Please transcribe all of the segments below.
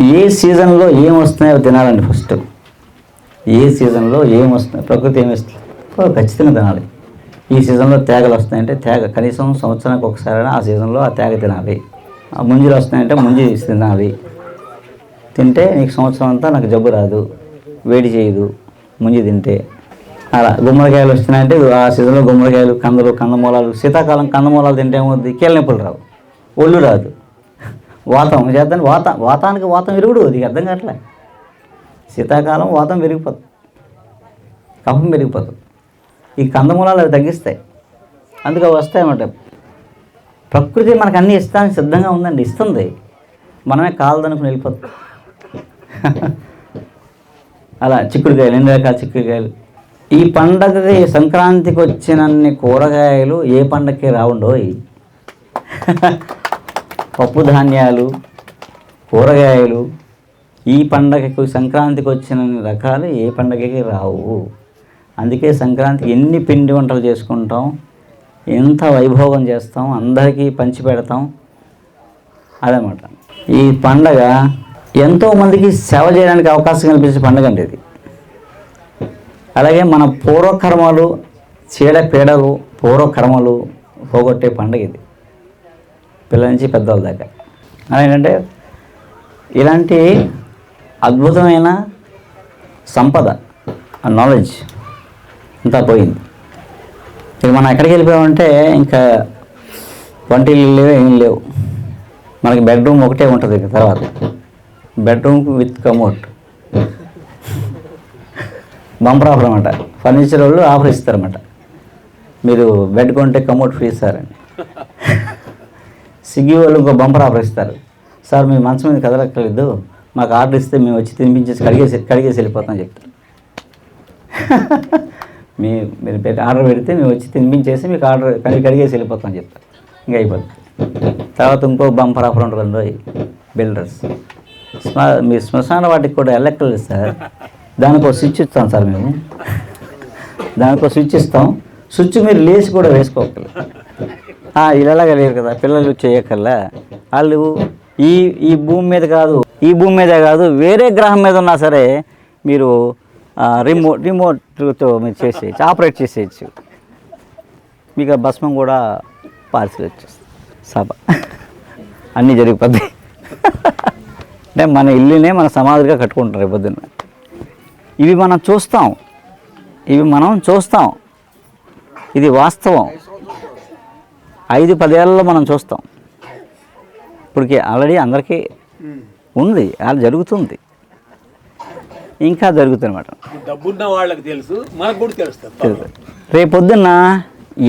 ఏ సీజన్లో ఏం వస్తున్నాయో తినాలండి ఫస్ట్. ఏ సీజన్లో ఏం వస్తున్నాయి ప్రకృతి ఏమి ఇస్తుంది ఖచ్చితంగా తినాలి. ఈ సీజన్లో తేగలు వస్తాయంటే తేగ కనీసం సంవత్సరానికి ఒకసారైనా ఆ సీజన్లో ఆ తేగ తినాలి. ఆ ముంజీలు వస్తాయంటే ముంజి తినాలి. తింటే నీకు సంవత్సరం అంతా నాకు జబ్బు రాదు. వేడి చేయదు. ముంజి తింటే. అలా గుమ్మడికాయలు వస్తున్నాయంటే ఆ సీజన్లో గుమ్మడికాయలు కందలు కందమూలాలు శీతాకాలం కందమూలాలు తింటే ఏమవుద్ది? కీళ్ళ నొప్పులు రావు. ఒళ్ళు రాదు. వాతం చేద్దాం వాత వాతానికి వాతం విరుగుడు అది అర్థం కావట్లే. శీతాకాలం వాతం పెరిగిపోతుంది కఫం పెరిగిపోతుంది ఈ కందమూలాలు అవి తగ్గిస్తాయి. అందుకే అవి వస్తాయన్నమాట ప్రకృతి మనకు అన్నీ ఇస్తానికి సిద్ధంగా ఉందండి ఇస్తుంది. మనమే కాలదనుకుని వెళ్ళిపోతాం. అలా చిక్కుడుకాయలు ఎన్ని రకాల చిక్కుడుకాయలు. ఈ పండగకి సంక్రాంతికి వచ్చినన్ని కూరగాయలు ఏ పండగకి రావుండోయి పప్పు ధాన్యాలు కూరగాయలు ఈ పండగకు సంక్రాంతికి వచ్చిన రకాలు ఏ పండగకి రావు. అందుకే సంక్రాంతికి ఎన్ని పిండి వంటలు చేసుకుంటాం ఎంత వైభోగం చేస్తాం అందరికీ పంచి పెడతాం అదనమాట. ఈ పండగ ఎంతోమందికి సేవ చేయడానికి అవకాశం కల్పించే పండుగ అండి ఇది. అలాగే మన పూర్వకర్మలు చీడ పీడలు పూర్వకర్మలు పోగొట్టే పండుగ ఇది. పిల్లల నుంచి పెద్దవాళ్ళ దాకా. ఏంటంటే ఇలాంటి అద్భుతమైన సంపద ఆ నాలెడ్జ్ అంతా పోయింది. ఇక మనం ఎక్కడికి వెళ్ళిపోయామంటే ఇంకా వంటిల్లు లేవు ఏం లేవు. మనకి బెడ్రూమ్ ఒకటే ఉంటుంది ఇక తర్వాత. Bedroom with commode bumper offer అనమాట ఫర్నిచర్ వాళ్ళు ఆఫర్ ఇస్తారన్నమాట. మీరు బెడ్ కొంటే కమోట్ ఫ్రీ ఇస్తారని. స్విగ్గీ వాళ్ళు ఇంకో బంపర్ ఆఫర్ ఇస్తారు. సార్ మీ మంచం మీద కదలక్కర్లేదు. మాకు ఆర్డర్ ఇస్తే మేము వచ్చి తినిపించేసి కడిగేసి కడిగేసి వెళ్ళిపోతాం చెప్తారు. మీ మీరు ఆర్డర్ పెడితే మేము వచ్చి తినిపించేసి మీకు ఆర్డర్ కడిగి కడిగేసి వెళ్ళిపోతాం చెప్తారు. ఇంకా అయిపోతుంది తర్వాత ఇంకో బంపర్ ఆఫర్ ఉంటుంది రోజు బిల్డర్స్. శ్మ మీ శ్మశాన వాటికి కూడా వెళ్ళక్కర్లేదు సార్. దానికి ఒక స్విచ్ ఇస్తాం సార్ మేము. దానికి ఒక స్విచ్ ఇస్తాం. స్విచ్ మీరు లేచి కూడా వేసుకోగలరు ఇలాగా లేరు కదా? పిల్లలు చేయకల్లా వాళ్ళు ఈ ఈ భూమి మీద కాదు ఈ భూమి మీదే కాదు వేరే గ్రహం మీద ఉన్నా సరే మీరు రిమోట్ రిమోట్తో మీరు చేసేయచ్చు ఆపరేట్ చేసేయచ్చు. మీకు భస్మం కూడా పార్సిల్ వచ్చేస్తుంది. సభ. అన్నీ జరిగిపోద్ది అంటే మన ఇల్లునే మన సమాధిగా కట్టుకుంటారు పొద్దున్న ఇవి మనం చూస్తాం. ఇవి మనం చూస్తాం. ఇది వాస్తవం. ఐదు పదేళ్ళలో మనం చూస్తాం. ఇప్పటికి ఆల్రెడీ అందరికీ ఉంది. అలా జరుగుతుంది. ఇంకా జరుగుతుంది అనమాట డబ్బున్న వాళ్ళకి తెలుసు మనకు కూడా తెలుస్తుంది రేపొద్దున్న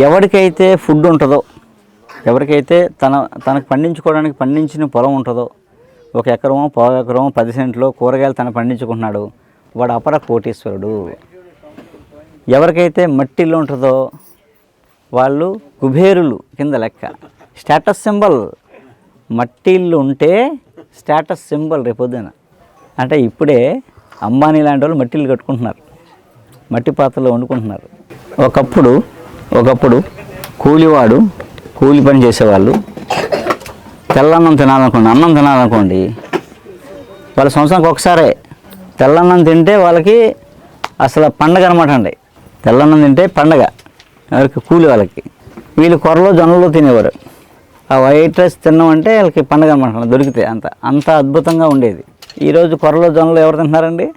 ఎవరికైతే ఫుడ్ ఉంటుందో ఎవరికైతే తన తనకు పండించుకోవడానికి పండించిన పొలం ఉంటుందో ఒక ఎకరమో పావు ఎకరమో పది సెంట్లో కూరగాయలు తను పండించుకుంటున్నాడు వాడు అపర కోటీశ్వరుడు. ఎవరికైతే మట్టిల్లు ఉంటుందో వాళ్ళు కుబేరులు కింద లెక్క. స్టేటస్ సింబల్ మట్టిల్లు ఉంటే స్టేటస్ సింబల్ రేపొద్దున అంటే ఇప్పుడే అంబానీ లాంటి వాళ్ళు మట్టిల్లు కట్టుకుంటున్నారు. మట్టి పాత్రలో వండుకుంటున్నారు. ఒకప్పుడు ఒకప్పుడు కూలివాడు కూలి పని చేసేవాళ్ళు. తెల్లన్నం తినాలనుకోండి అన్నం తినాలనుకోండి వాళ్ళ సంవత్సరానికి ఒకసారే తెల్లన్నం తింటే వాళ్ళకి అసలు పండగ అనమాట అండి. తెల్లన్నం తింటే పండగ. ఎవరికి కూలి వాళ్ళకి. వీళ్ళు కొరలో జొన్నలు తినేవారు. ఆ వైట్ రైస్ తిన్నామంటే వాళ్ళకి పండగ అనమాట దొరికితే అంత అంత అద్భుతంగా ఉండేది. ఈరోజు కొరలో జొన్నలు ఎవరు తింటున్నారండి?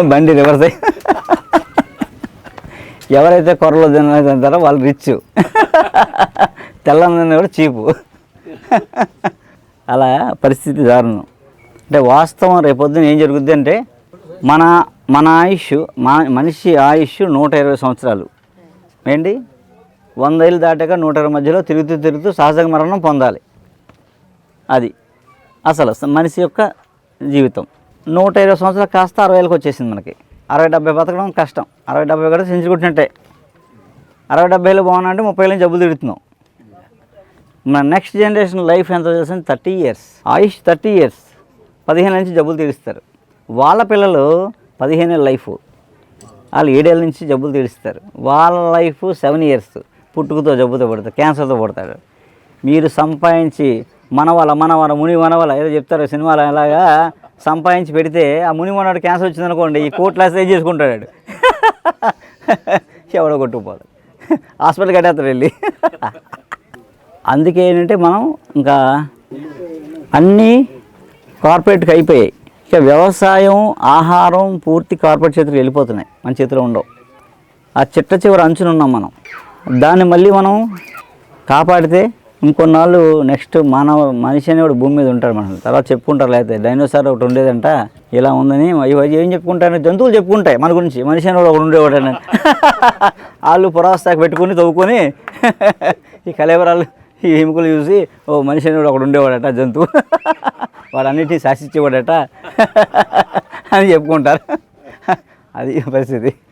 బండి రివర్స్ అయ్యి. ఎవరైతే కొరలో తిన- తింటారో వాళ్ళు రిచ్. తెల్లని కూడా చీపు. అలా పరిస్థితి దారుణం. అంటే వాస్తవం రేపొద్దున ఏం జరుగుద్ది అంటే మన మన ఆయుష్ మా మనిషి ఆయుష్ నూట ఇరవై సంవత్సరాలు. ఏంటి? వంద ఏళ్ళు దాటాక నూట ఇరవై మధ్యలో తిరుగుతూ తిరుగుతూ సహజ మరణం పొందాలి. అది అసలు మనిషి యొక్క జీవితం. నూట ఇరవై సంవత్సరాలు కాస్త అరవై ఏళ్ళకి వచ్చేసింది మనకి. అరవై డెబ్బై బతకడం కష్టం. అరవై డెబ్బై కూడా సెంచుకుంటున్నట్టే అరవై డెబ్బైలో బాగున్నా అంటే ముప్పై ఏళ్ళు జబ్బులు తిడుతున్నాం. మన నెక్స్ట్ జనరేషన్ లైఫ్ ఎంత చేస్తుంది? Thirty years. ఆయుష్ థర్టీ ఇయర్స్. పదిహేను నుంచి జబ్బులు తీరుస్తారు. వాళ్ళ పిల్లలు పదిహేనేళ్ళ లైఫ్. వాళ్ళు ఏడేళ్ళ నుంచి జబ్బులు తీరుస్తారు. వాళ్ళ లైఫ్ సెవెన్ ఇయర్స్ పుట్టుకతో జబ్బుతో పడతారు క్యాన్సర్తో పడతాడు మీరు సంపాదించి మనవల మనవల ముని మనవల ఏదో చెప్తారు సినిమాలో ఇలాగా సంపాదించి పెడితే ఆ ముని మనవాడు క్యాన్సర్ వచ్చిందనుకోండి ఈ కోట్ల సేవ్ చేసుకుంటాడు? ఎవడో కొట్టుకుపోదు హాస్పిటల్ కట్టేస్తారు వెళ్ళి. అందుకే ఏంటంటే మనం ఇంకా అన్నీ కార్పొరేట్కి అయిపోయాయి. ఇక వ్యవసాయం ఆహారం పూర్తి కార్పొరేట్ చేతికి వెళ్ళిపోతున్నాయి. మన చేతిలో ఉండవు. ఆ చిట్ట చివరి అంచున ఉన్నాం మనం. దాన్ని మళ్ళీ మనం కాపాడితే ఇంకొన్నాళ్ళు నెక్స్ట్ మానవ మనిషి అనేవాడు భూమి మీద ఉంటాడు మనం తర్వాత చెప్పుకుంటారు లేకపోతే డైనోసార్ ఒకటి ఉండేదంట. ఇలా ఉందని ఏం చెప్పుకుంటారు? జంతువులు చెప్పుకుంటాయి మన గురించి. మనిషి అనేవాడు ఒకడు అని. వాళ్ళు పురాస్తాకి పెట్టుకుని తవ్వుకొని ఈ కలేవరాలు ఈ ఎముకలు చూసి ఓ మనిషి అనేవాడు ఒకడు ఉండేవాడట జంతువు. వాడు శాసించేవాడట అని చెప్పుకుంటారు. అది పరిస్థితి.